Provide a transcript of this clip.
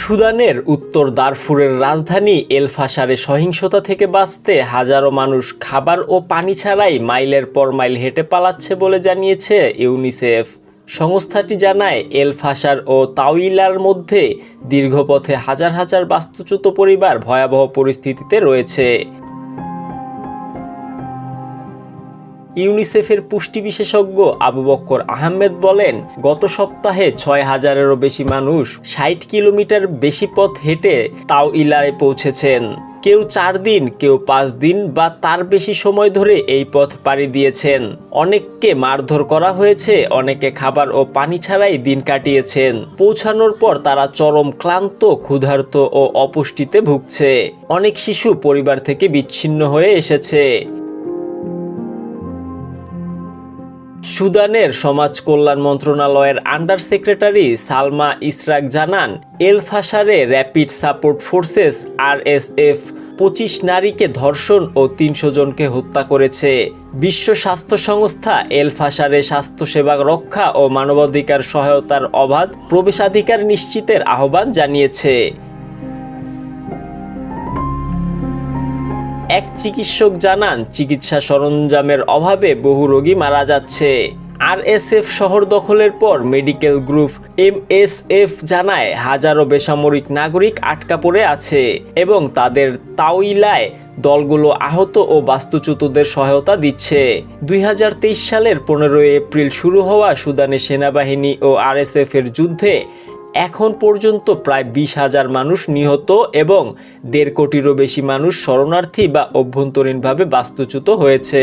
সুদানের উত্তর দারফুরের রাজধানী এলফাসারে সহিংসতা থেকে বাঁচতে হাজারো মানুষ খাবার ও পানি ছাড়াই মাইলের পর মাইল হেঁটে পালাচ্ছে বলে জানিয়েছে ইউনিসেফ। সংস্থাটি জানায়, এলফাসার ও তাউইলার মধ্যে দীর্ঘপথে হাজার হাজার বাস্তুচ্যুত পরিবার ভয়াবহ পরিস্থিতিতে রয়েছে। ইউনিসেফের পুষ্টি বিশেষজ্ঞ আবু বক্কর আহমেদ বলেন, গত সপ্তাহে ছয় হাজারেরও বেশি মানুষ ষাট কিলোমিটার বেশি পথ হেঁটে তাও ইলায় পৌঁছেছেন। কেউ চার দিন, কেউ পাঁচ দিন বা তার বেশি সময় ধরে এই পথ পাড়ি দিয়েছেন। অনেককে মারধর করা হয়েছে, অনেকে খাবার ও পানি ছাড়াই দিন কাটিয়েছেন। পৌঁছানোর পর তারা চরম ক্লান্ত, ক্ষুধার্ত ও অপুষ্টিতে ভুগছে। অনেক শিশু পরিবার থেকে বিচ্ছিন্ন হয়ে এসেছে। সুদানের সমাজ কল্যাণ মন্ত্রণালয়ের আন্ডার সেক্রেটারি সালমা ইসরাক জানান El Fasher rapid support forces RSF পঁচিশ নারীকে ধর্ষণ ও তিনশো জনকে হত্যা করেছে। বিশ্ব স্বাস্থ্য সংস্থা এল ফাশারে স্বাস্থ্যসেবা রক্ষা ও মানবাধিকার সহায়তার অবাধ প্রবেশাধিকার নিশ্চিতের আহ্বান জানিয়েছে। এক চিকিৎসক জানান, চিকিৎসা সরঞ্জামের অভাবে বহু রোগী মারা যাচ্ছে। আরএসএফ শহর দখলের পর মেডিকেল গ্রুপ এমএসএফ জানায়, হাজারো বেসামরিক নাগরিক আটকা পড়ে আছে এবং তাদের তাওইলায় দলগুলো আহত ও বাস্তুচ্যুতদের সহায়তা দিচ্ছে। দুই হাজার তেইশ সালের পনেরোই এপ্রিল শুরু হওয়া সুদানে সেনাবাহিনী ও আরএসএফ এর যুদ্ধে এখন পর্যন্ত প্রায় বিশ হাজার মানুষ নিহত এবং দেড় কোটিরও বেশি মানুষ শরণার্থী বা অভ্যন্তরীণভাবে বাস্তুচ্যুত হয়েছে।